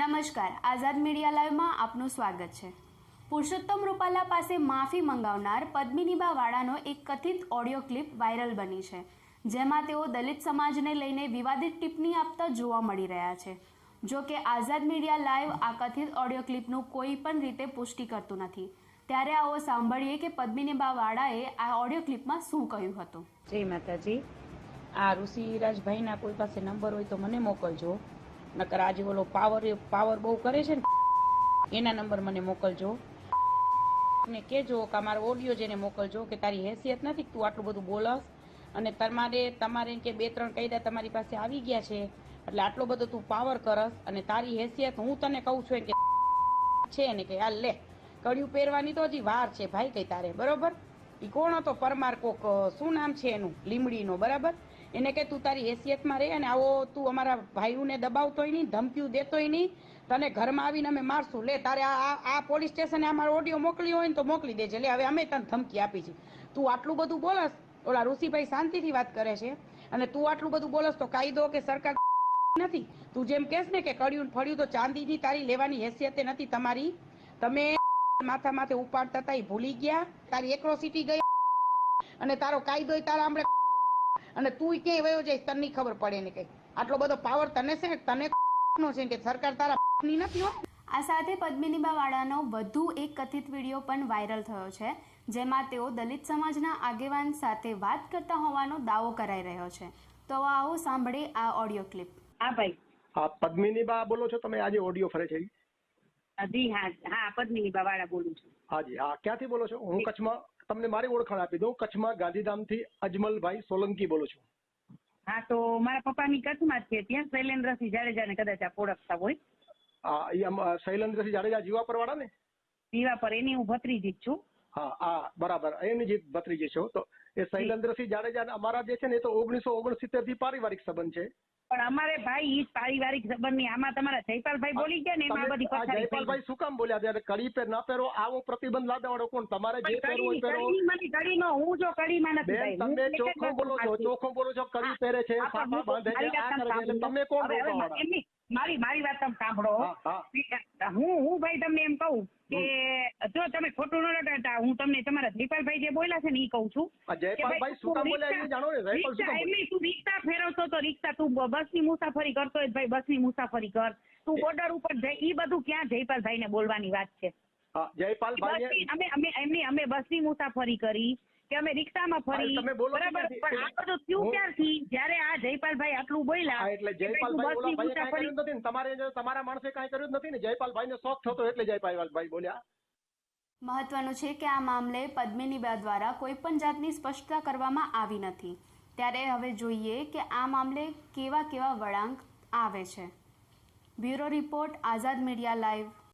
નમસ્કાર, આઝાદ મીડિયા લાઈવમાં આપનું સ્વાગત છે. પુરુષોત્તમ રૂપાલા પાસે માફી મંગાવનાર પદ્મિનીબા વાળાનો એક કથિત ઓડિયો ક્લિપ વાયરલ બની છે, જેમાં તેઓ દલિત સમાજને લઈને વિવાદિત ટિપ્પણી આપતા જોવા મળી રહ્યા છે. જો કે આઝાદ મીડિયા લાઈવ આ કથિત ઓડિયો ક્લિપનું કોઈ પણ રીતે પુષ્ટિ કરતું નથી. ત્યારે આવો સાંભળીએ કે પદ્મિનીબા વાળાએ આ ઓડિયો ક્લિપમાં શું કહ્યું હતું. જય માતાજી. આ ઋષિરાજભાઈના કોઈ પાસે નંબર હોય તો મને મોકલજો. નકર આજે ઓલો પાવર પાવર બહુ કરે છે ને. એના નંબર મને મોકલજો. ને કેજો કે અમારો ઓડિયો જેને મોકલજો કે તારી હેસિયત નથી તું આટલું બધું બોલસ. અને તમારે તમારે કે બે ત્રણ કાયદા તમારી પાસે આવી ગયા છે. એટલે આટલો બધો તું પાવર કરસ અને તારી હેસિયત હું તને કહું છું કે છે ને કે હાલ લે. કડિયું પહેરવાની તો હજી વાર છે ભાઈ કઈ તારે, બરોબર? એ કોણ હતો? પરમાર કોક શું નામ છે એનું? લીમડીનો, બરાબર? એને કે તું તારી હેસિયતમાં રહે અને આવો, તું અમારા ભાઈઓને દબાવતોય નહીં, ધમકીઓ દેતોય નહીં. તને ઘરમાં આવીને અમે મારશું. લે, તારે આ, આ- પોલીસ સ્ટેશને અમારો ઓડિયો મોકલ્યો હોય ને તો મોકલી દેજે. લે, હવે અમે તને ધમકી આપી છે. તું આટલું બધું બોલસ, ઓલા ઋષિભાઈ શાંતિથી વાત કરે છે અને તું આટલું બધું બોલસ તો કાયદો કે સરકાર નથી. તું જેમ કેસ ને કે કડ્યું ફળ્યું તો ચાંદીની તારી લેવાની હેસિયતે નથી તમારી. તમે માથા માથે ઉપાડતા હતા ભૂલી ગયા. તારી એક્રોસિટી ગઈ અને તારો કાયદો તારા આમળે અને તું ક્યાંય વયો જઈશ તને નહીં ખબર પડે ને કઈ આટલો બધો પાવર તને છે તને નો છે કે સરકાર તારા ની નથી હો. આ સાથે પદ્મિનીબા વાળાનો વધુ એક કથિત વીડિયો પણ વાયરલ થયો છે જેમાં તેઓ દલિત સમાજના આગેવાન સાથે વાત કરતા હોવાનો દાવો કરાઈ રહ્યો છે. તો આવો સાંભળે આ ઓડિયો ક્લિપ હા ભાઈ. હા પદ્મિનીબા બોલો છો તમે? આજે ઓડિયો ફરે છે જી હા હા પદ્મિનીબા વાળા બોલું છું. હાજી હા ક્યાંથી બોલો છો? હું કચ્છમાં? તમને મારી ઓળખાણ આપી દઉં. કચ્છમાં ગાંધીધામથી અજમલભાઈ સોલંકી બોલું છું. હા તો મારા પપ્પાની કચ્છમાં જ છે ત્યાં શૈલેન્દ્રસિંહ જાડેજાને કદાચ આપ ઓળખતા હોય. હા એ શૈલેન્દ્રસિંહ જાડેજા જીવાપર વાળા ને જીવાપર એની હું ભત્રીજી જ છું. હા હા બરાબર. એની જે ભત્રીજી છો તો એ શૈલેન્દ્રસિંહ જાડેજા અમારા જે છે ને એ તો ઓગણીસો ઓગણસિત્તેરથી પારિવારિક સંબંધ છે. પણ અમારે ભાઈ ઈ પારિવારિક પારિવારિક સંબંધની આમાં તમારા જયપાલભાઈ બોલી ગયા ને એમાં બધી જયપાલભાઈ શું કામ બોલ્યા ત્યારે કડી પેર ના પહેરો આવો પ્રતિબંધ લાદવા કોણ? તમારે જે પહેરવું હોય પહેરો. મને કડીનો હું જો કડીમાં નથી ભાઈ. તમે ચોખ્ખું બોલો છો ચોખ્ખો બોલો છો કડી પહેરે છે સાપા બાંધે છે આ કરે છે તમે કોણ એમની- મારી મારી વાત તમે સાંભળો. હા, હા. ભાઈ તમને એમ કહું કે જો તમે ખોટું ન લગાડતા હું તમને તમારા જયપાલભાઈ જે બોલ્યા છે ને એ કહું છું. જયપાલભાઈ શું કામ તું બોલ્યા એ રિક્ષા- જાણો ને જયપાલ શું રિક્ષા એમની તું રિક્ષા ફેરવતો તો રિક્ષા તું બસની મુસાફરી કરતો હોય ભાઈ બસની મુસાફરી કર. તું બોર્ડર ઉપર જઈ ઈ બધું ક્યાં જયપાલભાઈ ને બોલવાની વાત છે? જયપાલભાઈ અમે અમે એમની અમે બસની મુસાફરી કરી. કે અમે રિક્ષામાં ફરી. તમે બોલો બરાબર? પણ આ બધું થયું ક્યારથી? જ્યારે આ જયપાલભાઈ આટલું બોલ્યા એટલે જયપાલભાઈ કર્યું નથી ને. તમારે તમારા માણસે કાંઈ કર્યું નથી ને? જયપાલભાઈને શોખ થતો એટલે જયપાલભાઈ બોલ્યા. મહત્વનું છે કે આ મામલે પદ્મિનીબા દ્વારા કોઈ પણ જાતની સ્પષ્ટતા કરવામાં આવી નથી. ત્યારે હવે જોઈએ કે આ મામલે કેવા કેવા વળાંક આવે છે. Bureau report Azad Media Live.